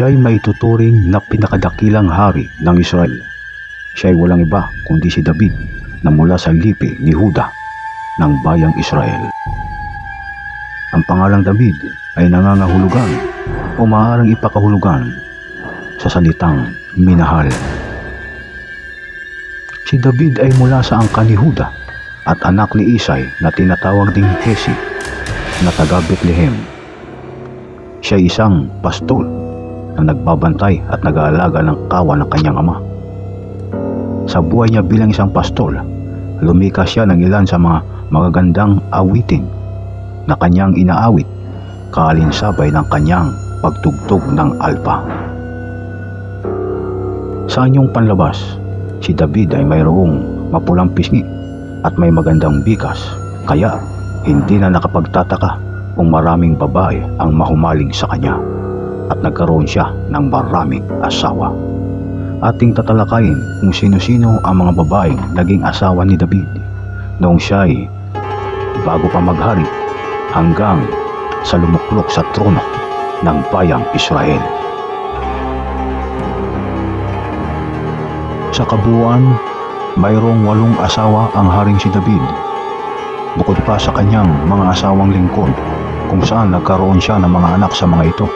Siya'y maituturing na pinakadakilang hari ng Israel. Siya'y walang iba kundi si David na mula sa lipi ni Huda ng bayang Israel. Ang pangalang David ay nangangahulugan o maaaring ipakahulugan sa salitang minahal. Si David ay mula sa angkan ni Huda at anak ni Isay na tinatawag ding Hesi na taga Bethlehem. Siya isang pastol na nagbabantay at nag-aalaga ng kawan ng kanyang ama. Sa buhay niya bilang isang pastol, lumikas siya ng ilan sa mga magagandang awitin na kanyang inaawit kaalinsabay ng kanyang pagtugtog ng alpa. Sa anyong panlabas, si David ay mayroong mapulang pisngi at may magandang bikas kaya hindi na nakapagtataka kung maraming babae ang mahumaling sa kanya at nagkaroon siya ng maraming asawa. Ating tatalakayin kung sino-sino ang mga babaeng naging asawa ni David noong siya ay bago pa maghari hanggang sa lumuklok sa trono ng bayang Israel. Sa kabuuan, mayroong walong asawa ang haring si David. Bukod pa sa kanyang mga asawang lingkod, kung saan nagkaroon siya ng mga anak sa mga ito.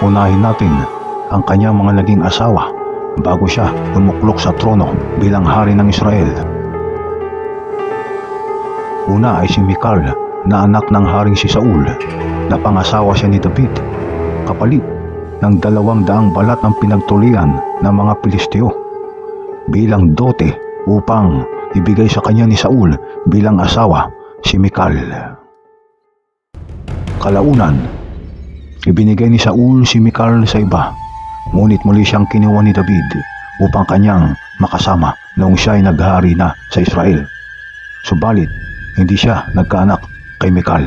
Unahin natin ang kanyang mga naging asawa bago siya lumuklok sa trono bilang hari ng Israel. Una ay si Mikal na anak ng haring si Saul na pangasawa siya ni David kapalit ng dalawang daang balat ng pinagtulian ng mga Pilisteo bilang dote upang ibigay sa kanya ni Saul bilang asawa si Mikal. Kalaunan, ibinigay ni Saul si Mikal sa iba, ngunit muli siyang kinuha ni David upang kanyang makasama noong siya ay naghari na sa Israel. Subalit, hindi siya nagkaanak kay Mikal.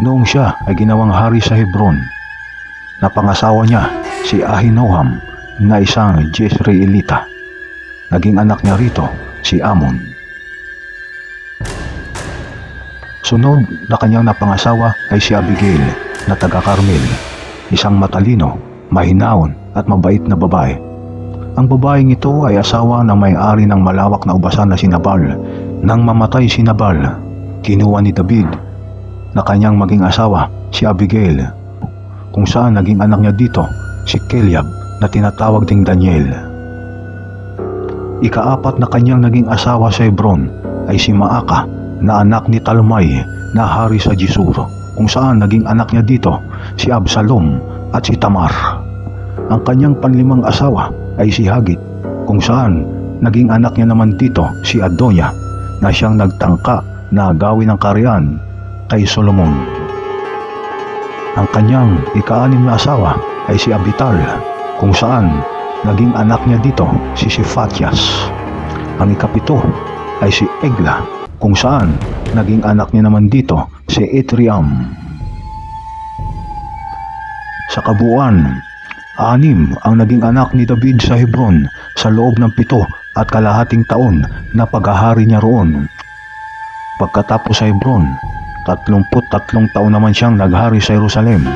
Noong siya ay ginawang hari sa Hebron, napangasawa niya si Ahinoam na isang Jezreelita. Naging anak niya rito si Amon. Sunod na kanyang napangasawa ay si Abigail na taga Carmel, isang matalino, mahinaon at mabait na babae. Ang babaeng ito ay asawa ng may-ari ng malawak na ubasan na si Nabal. Nang mamatay si Nabal, kinuha ni David na kanyang maging asawa si Abigail kung saan naging anak niya dito si Keliab na tinatawag ding Daniel. Ikaapat na kanyang naging asawa sa Hebron ay si Maaka na anak ni Talmay na hari sa Gisur kung saan naging anak niya dito si Absalom at si Tamar. Ang kanyang panlimang asawa ay si Hagit kung saan naging anak niya naman dito si Adonia na siyang nagtangka na gawin ng karyan kay Solomon. Ang kanyang ikaanim na asawa ay si Abital kung saan naging anak niya dito si Sifatias. Ang ikapito ay si Egla kung saan naging anak niya naman dito si Etriam. Sa kabuuan, anim ang naging anak ni David sa Hebron sa loob ng pito at kalahating taon na paghahari niya roon. Pagkatapos sa Hebron, 33 taon naman siyang naghari sa Jerusalem.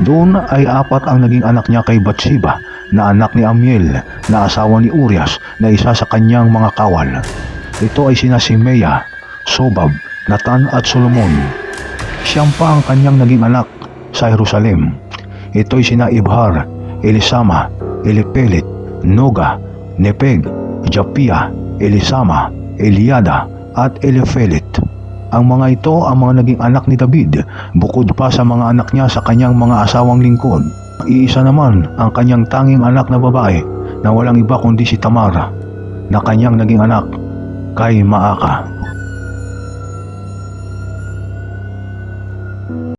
Doon ay apat ang naging anak niya kay Bathsheba na anak ni Amiel na asawa ni Urias na isa sa kanyang mga kawal. Ito ay sina Simea, Sobab, Natan at Solomon. Siyang pa ang kanyang naging anak sa Jerusalem. Ito'y sina Ibhar, Elisama, Elipelet, Noga, Nepeg, Japia, Elisama, Eliada at Elifelet. Ang mga ito ang mga naging anak ni David bukod pa sa mga anak niya sa kanyang mga asawang lingkod. Iisa naman ang kanyang tanging anak na babae na walang iba kundi si Tamara na kanyang naging anak kay Maaka.